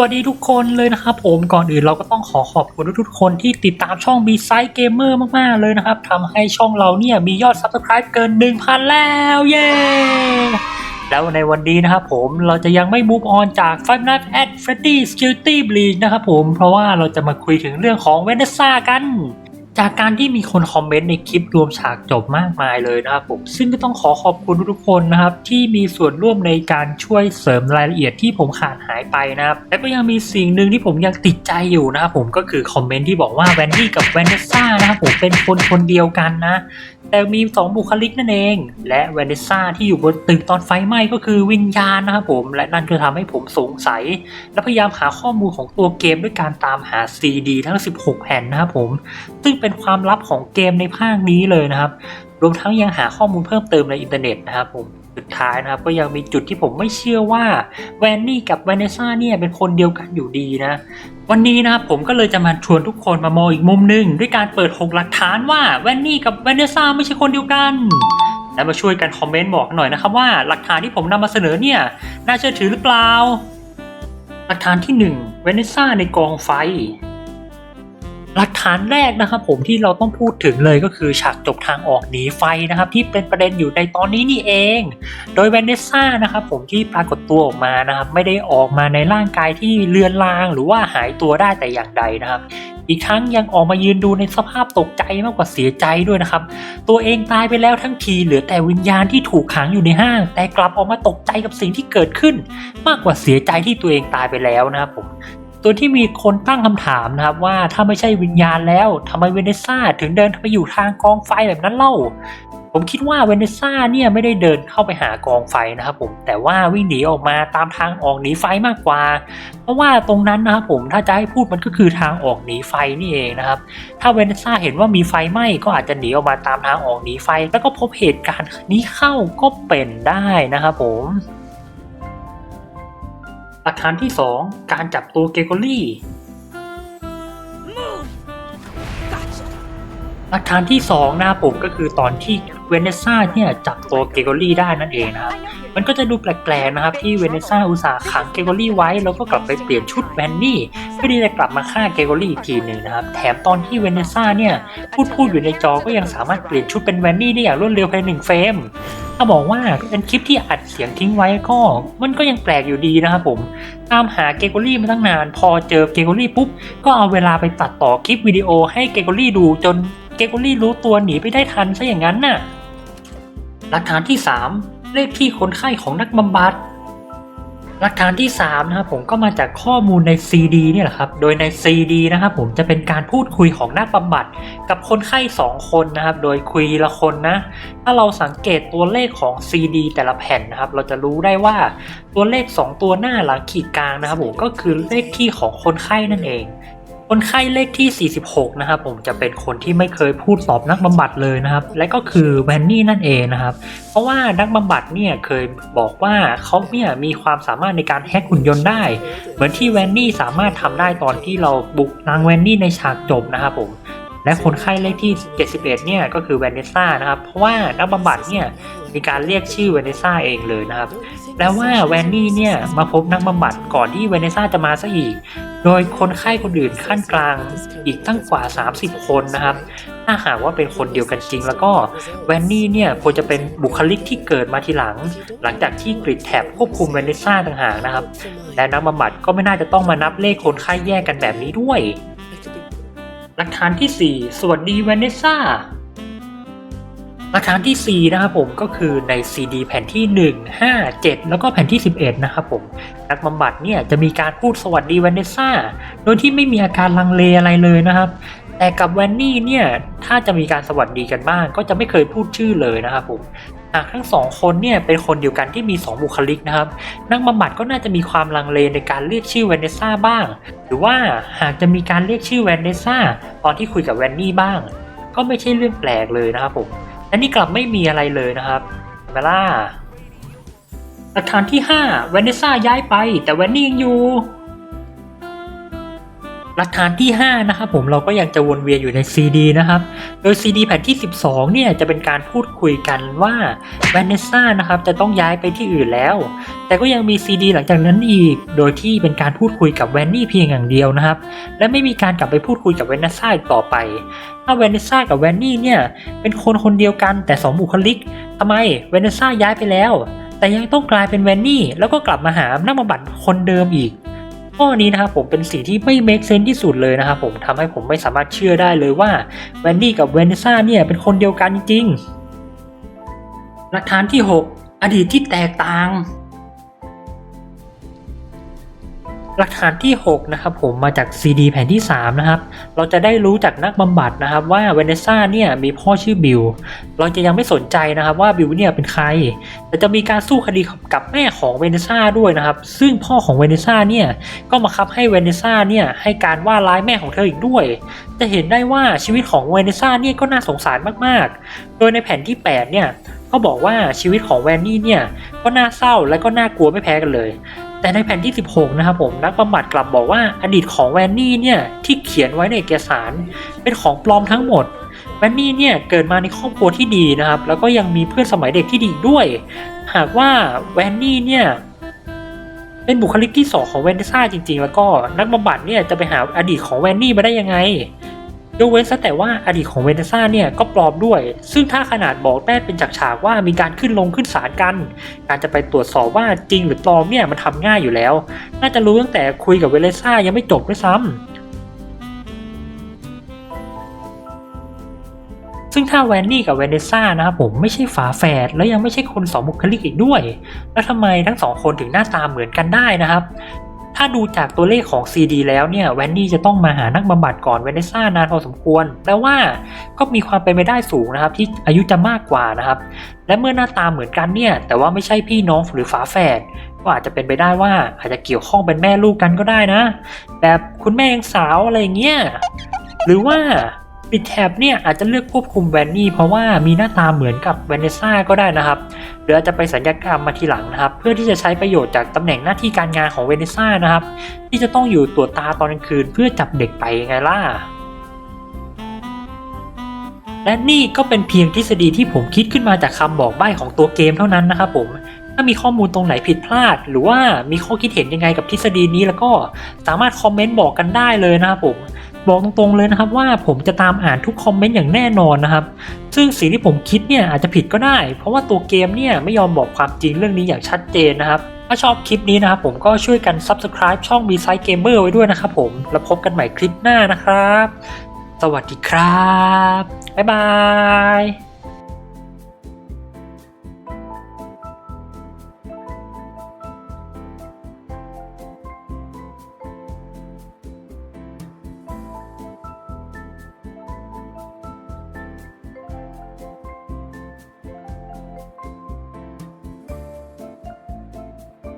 วัสดีทุกคนเลยนะครับผมก่อนอื่นเราก็ต้องขอขอบคุณทุกๆคนที่ติดตามช่อง b s i d e Gamer มากๆเลยนะครับทำให้ช่องเราเนี่ยมียอด Subscribe เกิน 1,000 แล้วเย้แล้วในวันนี้นะครับผมเราจะยังไม่ move on จาก Five Nights at Freddy's Guilty Breach นะครับผมเพราะว่าเราจะมาคุยถึงเรื่องของ Vanessa กัน จากการที่มีคนคอมเมนต์ในคลิปรวมฉากจบมากมายเลยนะครับผมซึ่งก็ต้องขอขอบคุณทุกคนนะครับที่มีส่วนร่วมในการช่วยเสริมรายละเอียดที่ผมขาดหายไปนะครับและก็ยังมีสิ่งหนึ่งที่ผมยังติดใจอยู่นะครับผมก็คือคอมเมนต์ที่บอกว่าแวนดี้กับแวนเนสซ่านะครับผมเป็นคนคนเดียวกันนะ แต่มีสองบุคลิกนั่นเอง และเวนิสซ่าที่อยู่บนตึกตอนไฟไหม้ก็คือวิญญาณนะครับผม และนั่นก็ทำให้ผมสงสัย และพยายามหาข้อมูลของตัวเกมด้วยการตามหา CD ทั้ง 16 แผ่นนะครับผม ซึ่งเป็นความลับของเกมในภาคนี้เลยนะครับ รวมทั้งยังหาข้อมูลเพิ่มเติมในอินเทอร์เน็ตนะครับผม สุดท้ายนะครับก็ยังมีจุดที่ผมไม่เชื่อว่าแวนนี่กับแวนเนซ่าเนี่ยเป็นคนเดียวกันอยู่ดีนะ วันนี้นะครับผมก็เลยจะมาชวนทุกคนมามองอีกมุมหนึ่งด้วยการเปิดหกหลักฐานว่าแวนนี่กับแวนเนซ่าไม่ใช่คนเดียวกันและมาช่วยกันคอมเมนต์บอกหน่อยนะครับว่าหลักฐานที่ผมนำมาเสนอเนี่ยน่าเชื่อถือหรือเปล่า หลักฐานที่1เวเนซ่าในกองไฟ หลักฐานแรกนะครับผมที่เราต้องพูดถึงเลยก็คือฉากจบทางออกหนีไฟนะครับที่เป็นประเด็นอยู่ในตอนนี้นี่เอง โดยเวนเนซ่านะครับผมที่ปรากฏตัวออกมานะครับไม่ได้ออกมาในร่างกายที่เลือนลางหรือว่าหายตัวได้แต่อย่างใดนะครับ อีกทั้งยังออกมายืนดูในสภาพตกใจมากกว่าเสียใจด้วยนะครับ ตัวเองตายไปแล้วทั้งทีเหลือแต่วิญญาณที่ถูกขังอยู่ในห้าง แต่กลับออกมาตกใจกับสิ่งที่เกิดขึ้น มากกว่าเสียใจที่ตัวเองตายไปแล้วนะครับผม ตัวที่มีคนตั้งคำถามนะครับว่าถ้าไม่ใช่วิญญาณแล้วทำไมเวเนซ่าถึงเดินไปอยู่ทางกองไฟแบบนั้นเล่า ผมคิดว่าเวเนซ่าเนี่ยไม่ได้เดินเข้าไปหากองไฟนะครับผมแต่ว่าวิ่งหนีออกมาตามทางออกหนีไฟมากกว่า เพราะว่าตรงนั้นนะครับผมถ้าจะให้พูดมันก็คือทางออกหนีไฟนี่เองนะครับถ้าเวเนซ่าเห็นว่ามีไฟไหม้ก็อาจจะหนีออกมาตามทางออกหนีไฟ แล้วก็พบเหตุการณ์นี้เข้าก็เป็นได้นะครับผม ลักฐานที่ 2 การจับตัวเกโกลี่ หลักฐานที่2นะครับผมก็คือตอนที่เวเนซ่าเนี่ยจับตัวเกโกลี่ได้นั่นเองนะครับ มันก็จะดูแปลกๆนะครับที่เวเนซ่าอุตส่าห์ขังเกโกลี่ไว้ แล้วก็กลับไปเปลี่ยนชุดแวนนี่เพื่อที่จะกลับมาฆ่าเกโกลี่อีกทีหนึ่งนะครับ แถมตอนที่เวเนซ่าเนี่ยพูดพูดอยู่ในจอก็ยังสามารถเปลี่ยนชุดเป็นแวนนี่ได้อย่างรวดเร็วภายในหนึ่งเฟรม ถ้าบอกว่าเป็นคลิปที่อัดเสียงทิ้งไว้ก็ มันก็ยังแปลกอยู่ดีนะครับผม ตามหาเกโกรี่มาตั้งนาน พอเจอเกโกรี่ปุ๊บ ก็เอาเวลาไปตัดต่อคลิปวิดีโอให้เกโกรี่ดูจนเกโกรี่รู้ตัวหนีไปได้ทันซะอย่างนั้นน่ะ หลักฐานที่ 3 เลขที่คนไข้ของนักบำบัด หลักฐานที่3นะครับผมก็มาจากข้อมูลใน CD เนี่ยแหละครับ โดยใน CD นะครับผมจะเป็นการพูดคุยของนักบำบัด กับคนไข้ 2 คนนะครับ โดยคุยละคนนะ ถ้าเราสังเกตตัวเลขของ CD แต่ละแผ่นนะครับ เราจะรู้ได้ว่าตัวเลข 2 ตัวหน้าหลังขีดกลางนะครับผมก็คือเลขที่ของคนไข้นั่นเอง คนไข้เลขที่ 46 นะครับผมจะเป็นคนที่ไม่เคยพูดตอบนักบำบัดเลยนะครับ และก็คือแวนนี่นั่นเองนะครับ เพราะว่านักบำบัดเนี่ยเคยบอกว่าเขาเนี่ยมีความสามารถในการแฮกหุ่นยนต์ได้ เหมือนที่แวนนี่สามารถทำได้ตอนที่เราบุกนางแวนนี่ในฉากจบนะครับผมและคนไข้เลขที่ 71 เนี่ยก็คือแวนเนซ่านะครับ เพราะว่านักบำบัดเนี่ยมีการเรียกชื่อแวนเนซ่าเองเลยนะครับ แปลว่าแวนนี่เนี่ยมาพบนักบำบัดก่อนที่แวนเนซ่าจะมาซะอีก โดยคนไข้คนอื่นขั้นกลางอีกตั้งกว่า 30 คนนะครับ ถ้าหากว่าเป็นคนเดียวกันจริง แล้วก็แวนนี่เนี่ยควรจะเป็นบุคลิกที่เกิดมาทีหลัง หลังจากที่กริดแท็บควบคุมแวนเนซ่าต่างหากนะครับ และนักบำบัดก็ไม่น่าจะต้องมานับเลขคนไข้แยกกันแบบนี้ด้วย หลักฐานที่ 4 สวัสดีแวนเนซ่า หลักฐานที่ 4 นะครับผมก็คือใน CD แผ่นที่ 1 5 7 แล้วก็แผ่นที่ 11 นะครับผม นักบำบัดเนี่ยจะมีการพูดสวัสดีแวนเนซ่า โดยที่ไม่มีอาการลังเลอะไรเลยนะครับ แต่กับแวนนี่เนี่ยถ้าจะมีการสวัสดีกันบ้าง ก็จะไม่เคยพูดชื่อเลยนะครับผมหากทั้งสองคนเนี่ยเป็นคนเดียวกันที่มี 2 บุคลิกนะครับ นักบำบัดก็น่าจะมีความลังเลในการเรียกชื่อแวนเนซ่าบ้าง หรือว่าหากจะมีการเรียกชื่อแวนเนซ่าตอนที่คุยกับแวนนี่บ้าง ก็ไม่ใช่เรื่องแปลกเลยนะครับผม และนี่กลับไม่มีอะไรเลยนะครับเวล่าหลักฐานที่ 5 แวนเนซ่าย้ายไป แต่แวนนี่ยังอยู่ หลักฐานที่ 5 นะครับผมเราก็ยังจะวนเวียนอยู่ใน CD นะครับ โดย CD แผ่นที่ 12 เนี่ยจะเป็นการพูดคุยกันว่าแวนิสซ่านะครับจะต้องย้ายไปที่อื่นแล้ว แต่ก็ยังมี CD หลังจากนั้นอีก โดยที่เป็นการพูดคุยกับแวนนี่เพียงอย่างเดียวนะครับ และไม่มีการกลับไปพูดคุยกับแวนิสซ่าอีกต่อไป ถ้าแวนิสซากับแวนนี่เนี่ยเป็นคนคนเดียวกันแต่สองบุคลิกทำไมแวนิสซาย้ายไปแล้ว แต่ยังต้องกลายเป็นแวนนี่แล้วก็กลับมาหานักบำบัดคนเดิมอีก ข้อนี้นะครับผมเป็นสิ่งที่ไม่ make sense ที่สุดเลยนะครับผมทำให้ผมไม่สามารถเชื่อได้เลยว่าแวนดี้กับเวนิซ่าเนี่ยเป็นคนเดียวกันจริงหลักฐานที่ 6 อดีตที่แตกต่าง หลักฐานที่ 6 นะครับผมมาจาก CD แผ่นที่ 3 นะครับ เราจะได้รู้จากนักบำบัดนะครับ ว่าเวเนซ่าเนี่ยมีพ่อชื่อบิล เราจะยังไม่สนใจนะครับว่าบิลเนี่ยเป็นใคร แต่จะมีการสู้คดีกับแม่ของเวเนซ่าด้วยนะครับ ซึ่งพ่อของเวเนซ่าเนี่ยก็มาคับให้เวเนซ่าเนี่ยให้การว่าร้ายแม่ของเธออีกด้วย จะเห็นได้ว่าชีวิตของเวเนซ่าเนี่ยก็น่าสงสารมากๆ โดยในแผ่นที่ 8 เนี่ยก็บอกว่าชีวิตของแวนนี่เนี่ยก็น่าเศร้าและก็น่ากลัวไม่แพ้กันเลย แต่ในแผ่นที่ 16 นะครับผมนักบำบัดกลับบอกว่าอดีตของแวนนี่เนี่ยที่เขียนไว้ในเอกสาร เป็นของปลอมทั้งหมดแวนนี่เนี่ยเกิดมาในครอบครัวที่ดีนะครับ แล้วก็ยังมีเพื่อนสมัยเด็กที่ดีด้วย หากว่าแวนนี่เนี่ยเป็นบุคลิกที่สองของแวนเดซ่าจริงๆ แล้วก็นักบำบัดเนี่ยจะไปหาอดีตของแวนนี่มาได้ยังไง ยกเว้นซะแต่ว่าอดีตของเวนเดซ่าเนี่ยก็ปลอมด้วย ซึ่งถ้าขนาดบอกได้เป็นจากฉากว่ามีการขึ้นลงขึ้นศาลกัน การจะไปตรวจสอบว่าจริงหรือปลอมเนี่ยมันทำง่ายอยู่แล้ว น่าจะรู้ตั้งแต่คุยกับเวเลซ่ายังไม่จบด้วยซ้ำซึ่งถ้าแวนนี่กับเวนเดซ่านะครับผมไม่ใช่ฝาแฝดแล้วยังไม่ใช่คนสองบุคลิกอีกด้วย แล้วทำไมทั้งสองคนถึงหน้าตาเหมือนกันได้นะครับ ถ้าดูจากตัวเลขของ CD แล้วเนี่ยแวนนี่จะต้องมาหานักบำบัดก่อนเวเนซ่านานพอสมควรแปลว่าก็มีความเป็นไปได้สูงนะครับ ที่อายุจะมากกว่านะครับ และเมื่อหน้าตาเหมือนกันเนี่ย แต่ว่าไม่ใช่พี่น้องหรือฝาแฝดก็อาจจะเป็นไปได้ว่าอาจจะเกี่ยวข้องเป็นแม่ลูกกันก็ได้นะ แบบคุณแม่ยังสาวอะไรอย่างเงี้ยหรือว่า ปิดแท็บเนี่ยอาจจะเลือกควบคุมแวนนี่เพราะว่ามีหน้าตาเหมือนกับเวเนซ่าก็ได้นะครับหรืออาจจะไปสัญญากรรมมาทีหลังนะครับ เพื่อที่จะใช้ประโยชน์จากตำแหน่งหน้าที่การงานของเวเนซ่านะครับ ที่จะต้องอยู่ตรวจตาตอนกลางคืนเพื่อจับเด็กไปไงล่ะและนี่ก็เป็นเพียงทฤษฎีที่ผมคิดขึ้นมาจากคำบอกใบ้ของตัวเกมเท่านั้นนะครับผมถ้ามีข้อมูลตรงไหนผิดพลาด หรือว่ามีข้อคิดเห็นยังไงกับทฤษฎีนี้แล้วก็สามารถคอมเมนต์บอกกันได้เลยนะครับผม บอกตรงๆเลยนะครับว่าผมจะตามอ่านทุกคอมเมนต์อย่างแน่นอนนะครับ ซึ่งสิ่งที่ผมคิดเนี่ยอาจจะผิดก็ได้ เพราะว่าตัวเกมเนี่ยไม่ยอมบอกความจริงเรื่องนี้อย่างชัดเจนนะครับ ถ้าชอบคลิปนี้นะครับผมก็ช่วยกัน Subscribe ช่อง b ีไซ Gamer ไว้ด้วยนะครับผม แล้วพบกันใหม่คลิปหน้านะครับ สวัสดีครับ บ๊ายบาย